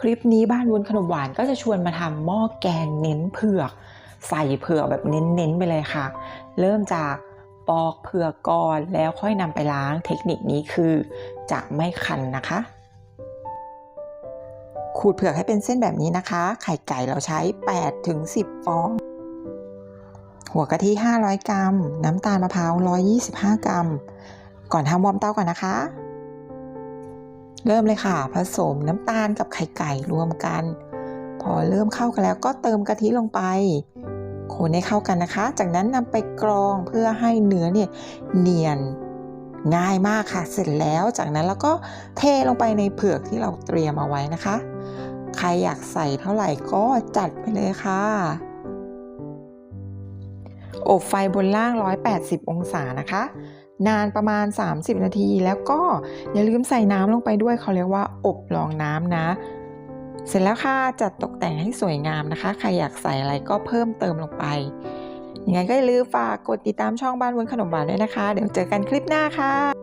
คลิปนี้บ้านวุ้นขนมหวานก็จะชวนมาทำหม้อแกงเน้นเผือก ใส่เผือกแบบเน้นๆไปเลยค่ะ เริ่มจากปอกเผือกก่อนแล้วค่อยนำไปล้างเทคนิคนี้คือจะไม่คันนะคะ ขูดเผือกให้เป็นเส้นแบบนี้นะคะ ไข่ไก่เราใช้ 8 ถึง 10 ฟอง หัวกะทิ 500 กรัม น้ำตาลมะพร้าว 125 กรัม ก่อนทำวอร์มเตาก่อนนะคะ เริ่มเลยค่ะ ผสมน้ำตาลกับไข่ไก่รวมกัน พอเริ่มเข้ากันแล้วก็เติมกะทิลงไป คนให้เข้ากันนะคะ จากนั้นนำไปกรองเพื่อให้เนื้อเนี่ยเนียนง่ายมากค่ะ เสร็จแล้วจากนั้นเราก็เทลงไปในเผือกที่เราเตรียมเอาไว้นะคะ ใครอยากใส่เท่าไหร่ก็จัดไปเลยค่ะ อบไฟบนล่าง 180 องศานะคะ นานประมาณ 30 นาทีแล้วก็อย่าลืมใส่น้ำลงไปด้วยเขาเรียกว่าอบรองน้ำนะ เสร็จแล้วค่ะจัดตกแต่งให้สวยงามนะคะ ใครอยากใส่อะไรก็เพิ่มเติมลงไปยังไงก็อย่าลืมฝากกดติดตามช่องบ้านวุ้นขนมหวานด้วยนะคะ เดี๋ยวเจอกันคลิปหน้าค่ะ